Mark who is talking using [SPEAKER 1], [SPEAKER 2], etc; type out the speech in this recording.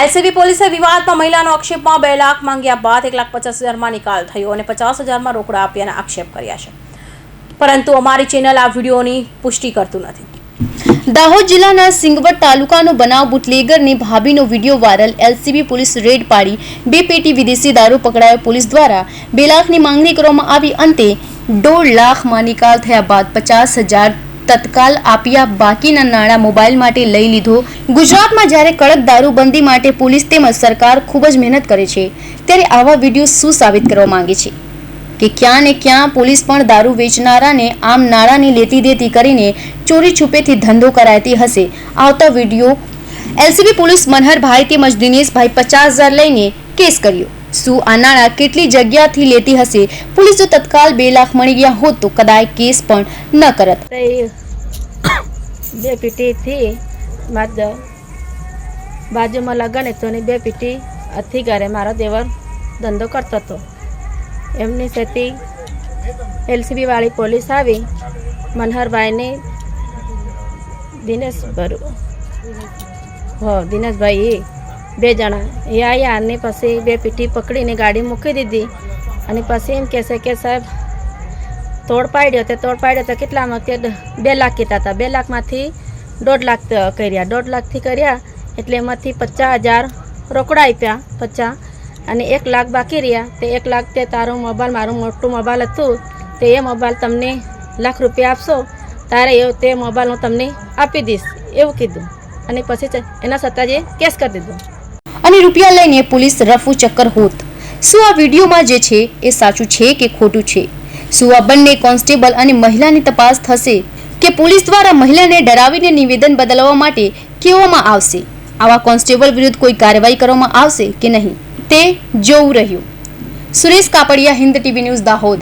[SPEAKER 1] LCB પોલીસે વિવાદમાં મહિલાનો આક્ષેપમાં બે લાખ માંગ્યા બાદ એક લાખ પચાસ હજારમાં નિકાલ થયો અને પચાસ હજારમાં રોકડા આપ્યાના આક્ષેપ કર્યા છે. પરંતુ અમારી ચેનલ આ વિડીયોની પુષ્ટિ કરતું નથી.
[SPEAKER 2] દાહોદ જિલ્લાના સિંગવડ તાલુકાનો બનાવ બુટલેગરની ભાભીનો video viral. LCB police raid પાડી. બે પેટી વિદેશી દારૂ પકડાયો પોલીસ દ્વારા. બે લાખની માંગણી કરવામાં આવી. અંતે દોઢ લાખમાં નિકાલ થયા બાદ પચાસ હજાર તત્કાલ આપ્યા. બાકીના નાણાં મોબાઈલ માટે લઈ લીધો. ગુજરાતમાં જ્યારે કડક દારૂબંધી માટે પોલીસ તેમજ સરકાર ખૂબ જ મહેનત કરે છે, ત્યારે આવા વીડિયો શું સાબિત કરવા માંગે છે? કે ક્યાં ને ક્યાં પોલીસ પણ દારૂ વેચનારાને આમ નાણાંની લેતી દેતી કરીને ચોરી છુપેથી ધંધો કરાતી હશે. આવતા વીડિયો. એલસીબી પોલીસ મનહરભાઈ તેમજ દિનેશભાઈ પચાસ હજાર લઈને કેસ કર્યો. શું આ નાણાં કેટલી જગ્યાથી લેતી હશે? પોલીસ જો તત્કાલ બે લાખ મળી ગયા હોત તો કદાચ કેસ પણ ન કરત.
[SPEAKER 3] બે પીટીથી બાદ બાજુમાં લગન હતો અને બે પીટી અથી ઘરે. મારો દેવર ધંધો કરતો હતો. એમની સેથી એલસીબીવાળી પોલીસ આવી. મનહરભાઈને દિનેશ હો, દિનેશભાઈ બે જણા. એ આવ્યા અને પછી બે પીટી પકડીને ગાડી મૂકી દીધી. અને પછી એમ કહેશે કે સાહેબ તોડ પાડ્યો તે તોડ પાડ્યો તો કેટલામાં તે બે લાખ કીધા હતા. બે લાખમાંથી દોઢ લાખ કર્યા. દોઢ લાખથી કર્યા એટલે એમાંથી પચાસ હજાર રોકડા આપ્યા પચાસ અને એક લાખ બાકી રહ્યા. તે એક લાખ તે તારો મોબાઈલ, મારું મોટું મોબાઈલ હતું. તે એ મોબાઈલ તમને લાખ રૂપિયા આપશો. તારે એ તે મોબાઈલ હું તમને આપી દઈશ. એવું કીધું. અને પછી એના સત્તાજીએ કેસ કરી દીધો.
[SPEAKER 2] અને રૂપિયા લઈને પોલીસ રફુ ચક્કર હોત. શું આ વિડીયોમાં જે છે એ સાચું છે કે ખોટું છે? શું બંને કોન્સ્ટેબલ અને મહિલાની તપાસ થશે કે પોલીસ દ્વારા મહિલાને ડરાવીને નિવેદન બદલવા માટે કહેવામાં આવશે. આવા કોન્સ્ટેબલ વિરુદ્ધ કોઈ કાર્યવાહી કરવામાં આવશે કે નહીં? તે જોવું રહ્યું. Suresh Kapadia, Hind TV news Dahod.